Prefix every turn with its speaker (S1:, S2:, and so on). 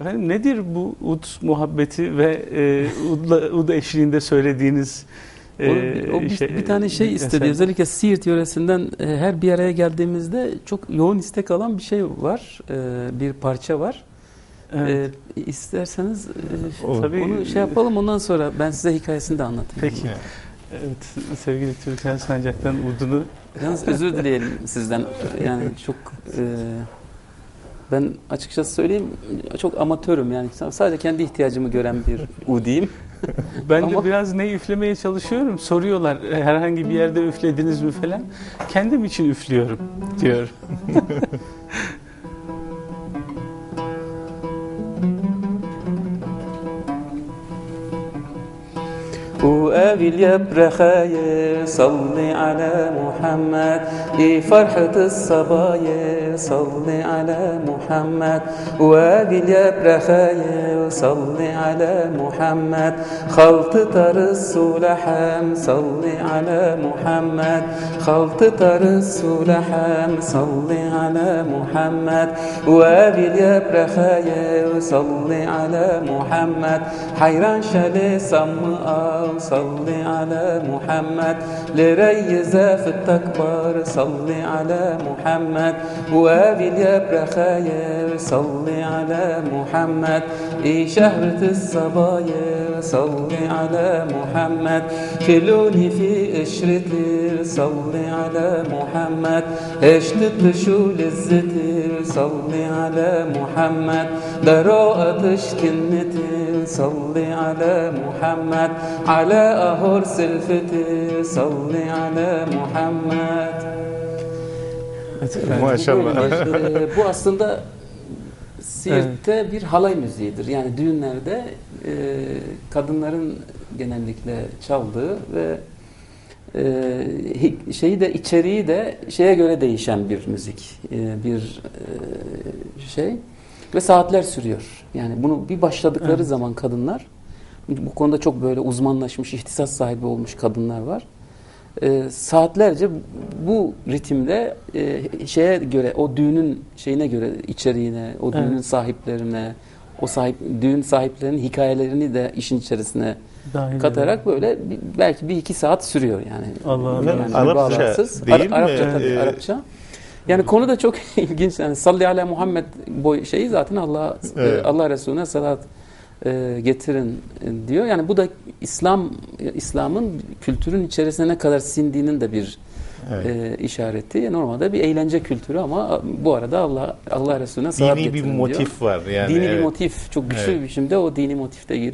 S1: Efendim nedir bu ud muhabbeti ve e, udla, ud eşliğinde söylediğiniz e,
S2: O, o bir, bir tane şey istedi.
S1: eser?
S2: Özellikle Siirt yöresinden e, her bir araya geldiğimizde çok yoğun istek alan bir şey var. E, bir parça var.
S1: Evet.
S2: E, isterseniz e.
S1: Tabii.
S2: onu şey yapalım ondan sonra ben size hikayesini de anlatayım.
S1: Peki. Evet, sevgili Türkan Sancak'tan udunu
S2: Yalnız özür dileyelim sizden. Yani çok e, ben açıkçası söyleyeyim çok amatörüm yani sadece kendi ihtiyacımı gören bir udiyim.
S1: Ben
S2: Ama-
S1: de biraz ne üflemeye çalışıyorum. Soruyorlar "E, herhangi bir yerde üflediniz mi falan. Kendim için üflüyorum diyor.
S2: يا برخايا صلي على محمد. دي فرحة الصبايا صلي على محمد. يا برخايا صلي على محمد. خلطة رز ولحم صلي على محمد. خلطة رز ولحم صلي على محمد. يا برخايا صلي على محمد. حيران شالي صمقة صلي على محمد لريزة في التكبر. صلي على محمد. وقابل يا برخايا صلي على محمد. إيه شهرة الصبايا. صلي على محمد. خلوني في قشرتي صلي على محمد. اشتت شو للزتر صلي على محمد. براءة كنتي صلي على محمد. على أهور سلفتي صلي على محمد
S1: Evet, efendim.
S3: Maşallah.
S2: Bu, böyle, e, bu aslında Siirt'te bir halay müziğidir. Yani düğünlerde e, kadınların genellikle çaldığı ve e, hi- şeyi de içeriği de şeye göre değişen bir müzik, e, bir e, şey ve saatler sürüyor. Yani bunu bir başladıkları
S1: Evet.
S2: zaman kadınlar bu konuda çok böyle uzmanlaşmış, ihtisas sahibi olmuş kadınlar var. E, saatlerce bu ritimde e, şeye göre o düğünün şeyine göre içeriğine, o düğünün
S1: Evet.
S2: sahiplerine, o sahip düğün sahiplerinin hikayelerini de işin içerisine
S1: Dahil
S2: katarak böyle bir- belki bir iki saat sürüyor yani.
S1: Allah'ım.
S2: Yani
S1: Yani
S3: Arapça
S2: bağlamsız.
S3: değil mi?
S2: Arapça tabii
S3: Ee,
S2: Arapça. Yani konu da çok ilginç. Yani salli ala Muhammed boy şeyi zaten Allah
S3: Evet.
S2: Allah Resulüne salat e, getirin e, diyor. Yani bu da İslam İslam'ın kültürün içerisine ne kadar sindiğinin de bir
S3: Evet.
S2: e, işareti. Normalde bir eğlence kültürü ama bu arada Allah Allah Resulüne
S3: Dini bir
S2: getirin diyor.
S3: motif var yani.
S2: Dini bir
S3: evet.
S2: motif çok güçlü
S3: Evet.
S2: bir biçimde o dini motifte giriyor.